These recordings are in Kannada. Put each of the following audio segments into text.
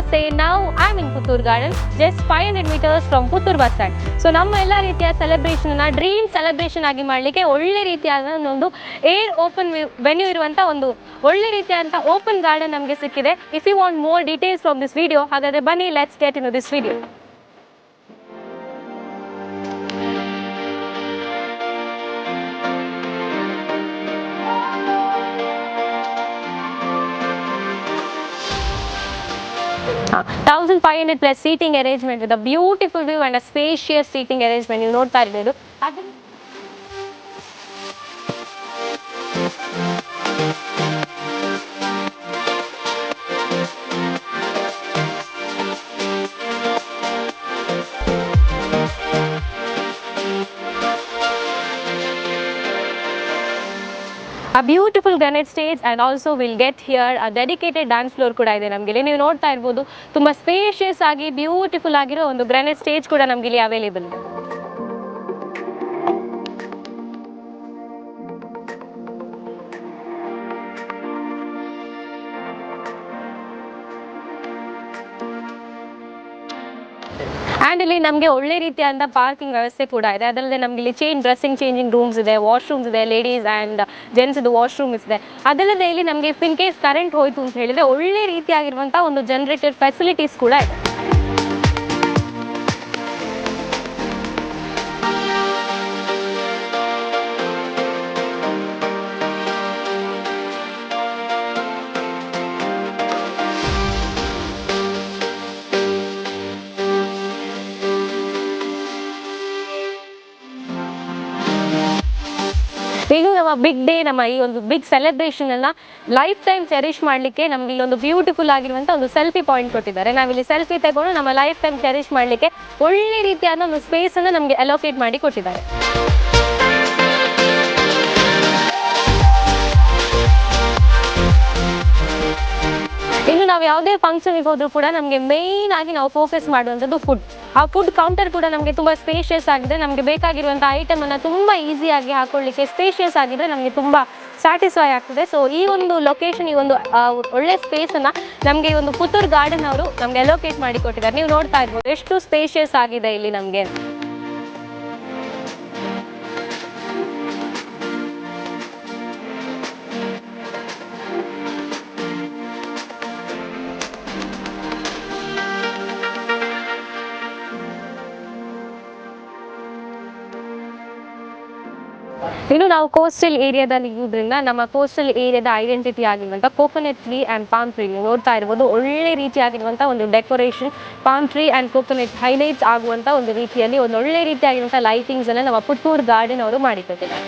ನಮಸ್ತೆ ನಾವು I mean Puttur garden just five hundred metres from Puttur bus stand so ನಮ್ಮ ಎಲ್ಲ ರೀತಿಯ ಸೆಲೆಬ್ರೇಷನ್ನ ಡ್ರೀಮ್ ಸೆಲೆಬ್ರೇಷನ್ ಆಗಿ ಮಾಡಲಿಕ್ಕೆ ಒಳ್ಳೆ ರೀತಿಯಾದ ಒಂದು ಏರ್ ಓಪನ್ ವೆನ್ಯೂ ಇರುವಂಥ ಒಂದು ಒಳ್ಳೆ ರೀತಿಯಾದಂಥ ಓಪನ್ ಗಾರ್ಡನ್ ನಮಗೆ ಸಿಕ್ಕಿದೆ. If you want more details from this video ಹಾಗಾದರೆ ಬನ್ನಿ let's get in this video thousand five hundred plus seating arrangement with beautiful view and spacious seating arrangement ನೀವು ನೋಡ್ತಾ ಇರ್ಬೋದು ಅದು ಆ beautiful granite stage and also will get here ಆ ಡೆಡಿಕೇಟೆಡ್ ಡ್ಯಾನ್ಸ್ ಫ್ಲೋರ್ ಕೂಡ ಇದೆ ನಮಗೆ ಇಲ್ಲಿ. ನೀವು ನೋಡ್ತಾ ಇರ್ಬೋದು, ತುಂಬ ಸ್ಪೇಷಿಯಸ್ ಆಗಿ ಬ್ಯೂಟಿಫುಲ್ ಆಗಿರೋ ಒಂದು ಗ್ರಾನೈಟ್ ಸ್ಟೇಜ್ ಕೂಡ ನಮಗೆ ಇಲ್ಲಿ ಅವೈಲೇಬಲ್ ಇದೆ. ಆ್ಯಂಡ್ ಇಲ್ಲಿ ನಮಗೆ ಒಳ್ಳೆ ರೀತಿಯಾದ ಪಾರ್ಕಿಂಗ್ ವ್ಯವಸ್ಥೆ ಕೂಡ ಇದೆ. ಅದಲ್ಲದೆ ನಮಗೆ ಇಲ್ಲಿ ಚೇಂಜ್ ಡ್ರೆಸ್ಸಿಂಗ್ ಚೇಂಜಿಂಗ್ ರೂಮ್ಸ್ ಇದೆ ವಾಶ್ರೂಮ್ಸ್ ಇದೆ ಲೇಡೀಸ್ ಆ್ಯಂಡ್ ಜೆಂಟ್ಸ್ ವಾಶ್ರೂಮ್ಸ್ ಇದೆ. ಅದಲ್ಲದೆ ಇಲ್ಲಿ ನಮಗೆ ಇನ್ ಕೇಸ್ ಕರೆಂಟ್ ಹೋಯಿತು ಅಂತ ಹೇಳಿದರೆ ಒಳ್ಳೆ ರೀತಿಯಾಗಿರುವಂಥ ಒಂದು ಜನರೇಟರ್ ಫೆಸಿಲಿಟೀಸ್ ಕೂಡ ಇದೆ. ಬಿಗ್ ಡೇ ನಮ್ಮ ಈ ಒಂದು ಬಿಗ್ ಸೆಲೆಬ್ರೇಷನ್ ಅನ್ನ ಲೈಫ್ ಟೈಮ್ ಚೆರಿಶ್ ಮಾಡ್ಲಿಕ್ಕೆ ನಮ್ಗೆ ಇಲ್ಲೊಂದು ಬ್ಯೂಟಿಫುಲ್ ಆಗಿರುವಂಥ ಒಂದು ಸೆಲ್ಫಿ ಪಾಯಿಂಟ್ ಕೊಟ್ಟಿದ್ದಾರೆ. ನಾವಿಲ್ಲಿ ಸೆಲ್ಫಿ ತಗೊಂಡು ನಮ್ಮ ಲೈಫ್ ಟೈಮ್ ಚೆರಿಶ್ ಮಾಡ್ಲಿಕ್ಕೆ ಒಳ್ಳೆ ರೀತಿಯಾದ ಒಂದು ಸ್ಪೇಸ್ ಅನ್ನು ನಮಗೆ ಅಲೋಕೇಟ್ ಮಾಡಿ ಕೊಟ್ಟಿದ್ದಾರೆ. ನಾವು ಯಾವುದೇ ಫಂಕ್ಷನ್ಗೆ ಹೋದರೂ ಕೂಡ ನಮಗೆ ಮೇಯ್ನ್ ಆಗಿ ನಾವು ಫೋಕಸ್ ಮಾಡುವಂಥದ್ದು ಫುಡ್ ಆ ಫುಡ್ ಕೌಂಟರ್ ಕೂಡ ನಮಗೆ ತುಂಬ ಸ್ಪೇಷಿಯಸ್ ಆಗಿದೆ. ನಮಗೆ ಬೇಕಾಗಿರುವಂಥ ಐಟಮನ್ನು ತುಂಬ ಈಸಿಯಾಗಿ ಹಾಕೊಳ್ಳಿಕ್ಕೆ ಸ್ಪೇಷಿಯಸ್ ಆಗಿದ್ರೆ ನಮಗೆ ತುಂಬ ಸ್ಯಾಟಿಸ್ಫೈ ಆಗ್ತದೆ. ಸೊ ಈ ಒಂದು ಲೊಕೇಶನ್ ಈ ಒಂದು ಒಳ್ಳೆ ಸ್ಪೇಸನ್ನು ನಮಗೆ ಒಂದು ಪುತ್ತೂರು ಗಾರ್ಡನ್ ಅವರು ನಮಗೆ ಅಲೋಕೇಟ್ ಮಾಡಿ ಕೊಟ್ಟಿದ್ದಾರೆ. ನೀವು ನೋಡ್ತಾ ಇರ್ಬೋದು, ಎಷ್ಟು ಸ್ಪೇಷಿಯಸ್ ಆಗಿದೆ ಇಲ್ಲಿ ನಮಗೆ. ಇನ್ನು ನಾವು ಕೋಸ್ಟಲ್ ಏರಿಯಾದಲ್ಲಿ ಇರೋದ್ರಿಂದ ನಮ್ಮ ಕೋಸ್ಟಲ್ ಏರಿಯಾದ ಐಡೆಂಟಿಟಿ ಆಗಿರುವಂಥ coconut tree and palm tree ನೀವು ನೋಡ್ತಾ ಇರ್ಬೋದು. ಒಳ್ಳೆ ರೀತಿಯಾಗಿರುವಂಥ ಒಂದು decoration palm tree and coconut highlights ಆಗುವಂತಹ ಒಂದು ರೀತಿಯಲ್ಲಿ ಒಂದು ಒಳ್ಳೆ ಅನ್ನು ನಮ್ಮ ಪುತ್ತೂರು ಗಾರ್ಡನ್ ಅವರು ಮಾಡಿಕೊಟ್ಟಿದ್ದಾರೆ.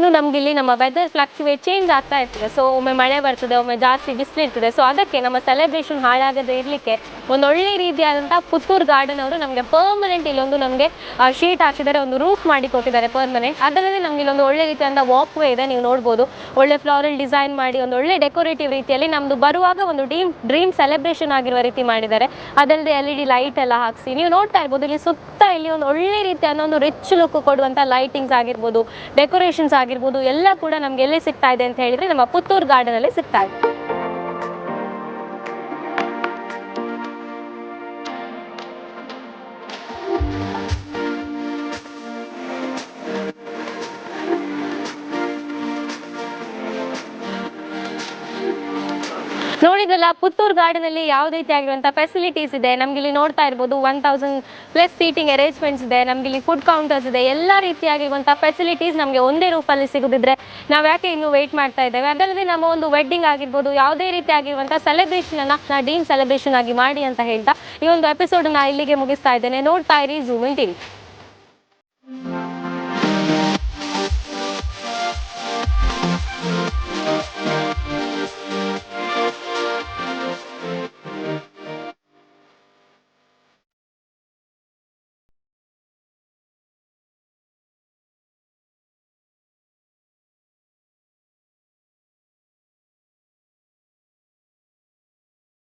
ಇನ್ನು ನಮ್ಗೆ ಇಲ್ಲಿ ನಮ್ಮ ವೆದರ್ ಫ್ಲಕ್ಚುವೇಟ್ ಚೇಂಜ್ ಆಗ್ತಾ ಇರ್ತದೆ. ಸೊ ಒಮ್ಮೆ ಮಳೆ ಬರ್ತದೆ, ಒಮ್ಮೆ ಜಾಸ್ತಿ ಬಿಸಿಲು ಇರ್ತದೆ. ಸೊ ಅದಕ್ಕೆ ನಮ್ಮ ಸೆಲೆಬ್ರೇಷನ್ ಹಾಳಾಗದೆ ಇರಲಿಕ್ಕೆ ಒಂದು ಒಳ್ಳೆ ರೀತಿಯಾದಂಥ ಪುತ್ತೂರು ಗಾರ್ಡನ್ ಅವರು ನಮಗೆ ಪರ್ಮನೆಂಟ್ ಇಲ್ಲೊಂದು ನಮಗೆ ಶೀಟ್ ಹಾಕಿದ್ದಾರೆ ಒಂದು ರೂಫ್ ಮಾಡಿ ಕೊಟ್ಟಿದ್ದಾರೆ ಪರ್ಮನೆಂಟ್ ಅದಲ್ಲದೆ ನಮ್ಗೆ ಇಲ್ಲೊಂದು ಒಳ್ಳೆ ರೀತಿಯಾದ ವಾಕ್ ವೇ ಇದೆ, ನೀವು ನೋಡ್ಬೋದು. ಒಳ್ಳೆ ಫ್ಲಾರಲ್ ಡಿಸೈನ್ ಮಾಡಿ, ಒಂದು ಒಳ್ಳೆ ಡೆಕೋರೇಟಿವ್ ರೀತಿಯಲ್ಲಿ ನಮ್ಮದು ಬರುವಾಗ ಒಂದು ಡ್ರೀಮ್ ಡ್ರೀಮ್ ಸೆಲೆಬ್ರೇಷನ್ ಆಗಿರುವ ರೀತಿ ಮಾಡಿದ್ದಾರೆ. ಅದಲ್ಲದೆ ಎಲ್ ಇ ಡಿ ಲೈಟ್ ಎಲ್ಲ ಹಾಕಿಸಿ, ನೀವು ನೋಡ್ತಾ ಇರ್ಬೋದು, ಇಲ್ಲಿ ಸುತ್ತ ಇಲ್ಲಿ ಒಂದು ಒಳ್ಳೆ ರೀತಿಯಾದ ಒಂದು ರಿಚ್ ಲುಕ್ ಕೊಡುವಂಥ ಲೈಟಿಂಗ್ಸ್ ಆಗಿರ್ಬೋದು ಡೆಕೋರೇಷನ್ಸ್ ಆಗಿರ್ಬೋದು. ಎಲ್ಲ ಕೂಡ ನಮ್ಗೆ ಎಲ್ಲಿ ಸಿಗ್ತಾ ಇದೆ ಅಂತ ಹೇಳಿದ್ರೆ ನಮ್ಮ ಪುತ್ತೂರು ಗಾರ್ಡನ್ ಅಲ್ಲಿ ಸಿಗ್ತಾ ಇದೆ. ನೋಡಿದ್ರಲ್ಲ, ಪುತ್ತೂರು ಗಾರ್ಡನ್ ಅಲ್ಲಿ ಯಾವ ರೀತಿ ಆಗಿರುವಂಥ ಫೆಸಿಲಿಟೀಸ್ ಇದೆ. ನಮ್ಗೆ ಇಲ್ಲಿ ನೋಡ್ತಾ ಇರ್ಬೋದು one thousand plus seating arrangements ಇದೆ ನಮ್ಗೆ ಇಲ್ಲಿ ಫುಡ್ ಕೌಂಟರ್ಸ್ ಇದೆ, ಎಲ್ಲ ರೀತಿಯಾಗಿರುವಂಥ ಫೆಸಿಲಿಟೀಸ್ ನಮಗೆ ಒಂದೇ ರೂಪಲ್ಲಿ ಸಿಗೋದಿದ್ರೆ ನಾವು ಯಾಕೆ ಇನ್ನು ವೆಯ್ಟ್ ಮಾಡ್ತಾ ಇದ್ದೇವೆ? ಅದಲ್ಲದೆ ನಮ್ಮ ಒಂದು ವೆಡ್ಡಿಂಗ್ ಆಗಿರ್ಬೋದು, ಯಾವುದೇ ರೀತಿ ಸೆಲೆಬ್ರೇಷನ್ ಅನ್ನ ನಾ ಡೀನ್ ಸೆಲೆಬ್ರೇಷನ್ ಆಗಿ ಮಾಡಿ ಅಂತ ಹೇಳ್ತಾ ಈ ಒಂದು ಎಪಿಸೋಡ್ ನಾ ಇಲ್ಲಿಗೆ ಮುಗಿಸ್ತಾ ಇದ್ದೇನೆ. ನೋಡ್ತಾ ಇರಿ ಝೂಮಿನ್ ಟಿವಿ